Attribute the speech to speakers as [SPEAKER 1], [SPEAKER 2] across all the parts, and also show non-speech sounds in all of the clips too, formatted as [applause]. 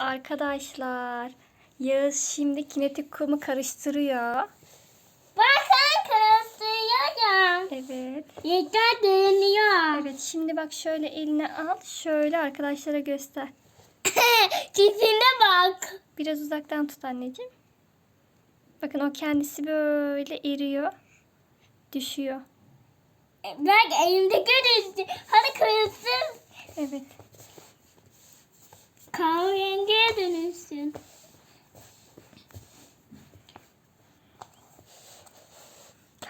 [SPEAKER 1] Arkadaşlar Yağız şimdi kinetik kumu karıştırıyor.
[SPEAKER 2] Bakın karıştırıyorum.
[SPEAKER 1] Evet.
[SPEAKER 2] Yeter dönüyor.
[SPEAKER 1] Evet şimdi bak şöyle eline al. Şöyle arkadaşlara göster. [laughs]
[SPEAKER 2] Tipine bak.
[SPEAKER 1] Biraz uzaktan tut anneciğim. Bakın o kendisi böyle eriyor. Düşüyor.
[SPEAKER 2] Bak elimde görürsün. Hadi karıştır.
[SPEAKER 1] Evet.
[SPEAKER 2] Kahverengiye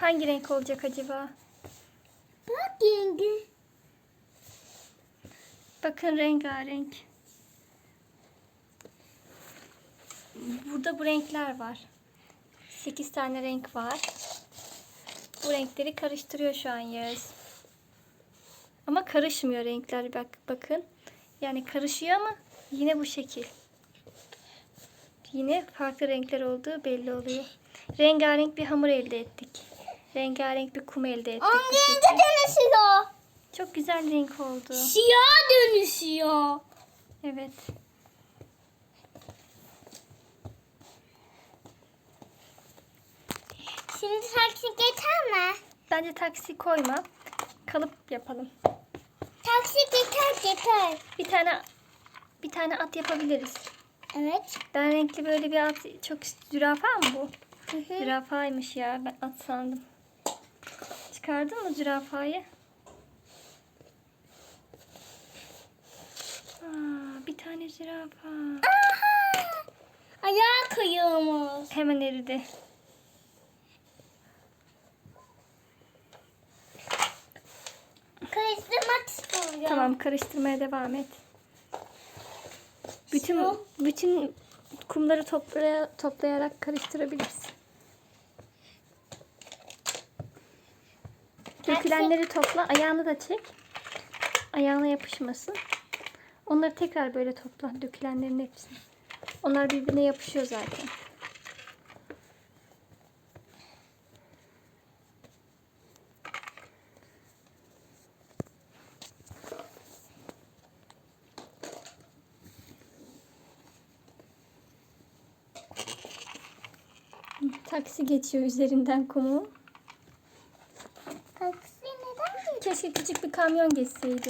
[SPEAKER 1] Hangi renk olacak acaba?
[SPEAKER 2] Bak yenge.
[SPEAKER 1] Bakın rengarenk. Burada bu renkler var. 8 tane renk var. Bu renkleri karıştırıyor şu an Yağız. Ama karışmıyor renkler bak bakın. Yani karışıyor ama yine bu şekil. Yine farklı renkler olduğu belli oluyor. Rengarenk bir hamur elde ettik. Rengarenk bir kum elde ettik.
[SPEAKER 2] Onun yenge dönüşüyor.
[SPEAKER 1] Çok güzel renk oldu.
[SPEAKER 2] Siyah dönüşüyor.
[SPEAKER 1] Evet.
[SPEAKER 2] Şimdi taksi geçer mi?
[SPEAKER 1] Bence taksi koyma. Kalıp yapalım.
[SPEAKER 2] Taksi geçer geçer.
[SPEAKER 1] Bir tane bir tane at yapabiliriz.
[SPEAKER 2] Evet.
[SPEAKER 1] Ben renkli böyle bir at çok zürafa mı bu?
[SPEAKER 2] Hı hı.
[SPEAKER 1] Zürafaymış ya ben at sandım. Çıkardın mı zürafayı? Aa, bir tane zürafa.
[SPEAKER 2] Aha! Ayağı kıyıyormuş.
[SPEAKER 1] Hemen eridi.
[SPEAKER 2] Karıştırmak istiyorum.
[SPEAKER 1] Tamam karıştırmaya devam et. Bütün bütün kumları toplaya, toplayarak karıştırabilirsin. Dökülenleri topla. Ayağını da çek. Ayağına yapışmasın. Onları tekrar böyle topla. Dökülenlerin hepsini. Onlar birbirine yapışıyor zaten. Taksi geçiyor üzerinden kumu.
[SPEAKER 2] Taksi neden
[SPEAKER 1] Keşke küçük bir kamyon geçseydi.